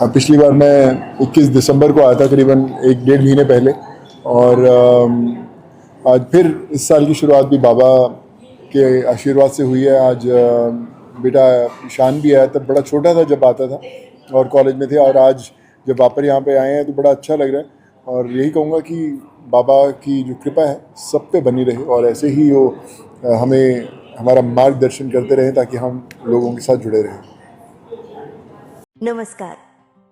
पिछली बार मैं 21 दिसंबर को आया था करीबन एक डेढ़ महीने पहले और आज फिर इस साल की शुरुआत भी बाबा के आशीर्वाद से हुई है। आज बेटा ईशान भी आया तब बड़ा छोटा था जब आता था और कॉलेज में थे और आज जब वापस यहाँ पे आए हैं तो बड़ा अच्छा लग रहा है और यही कहूँगा कि बाबा की जो कृपा है सब पे बनी रहे और ऐसे ही वो हमें हमारा मार्गदर्शन करते रहें ताकि हम लोगों के साथ जुड़े रहें। नमस्कार।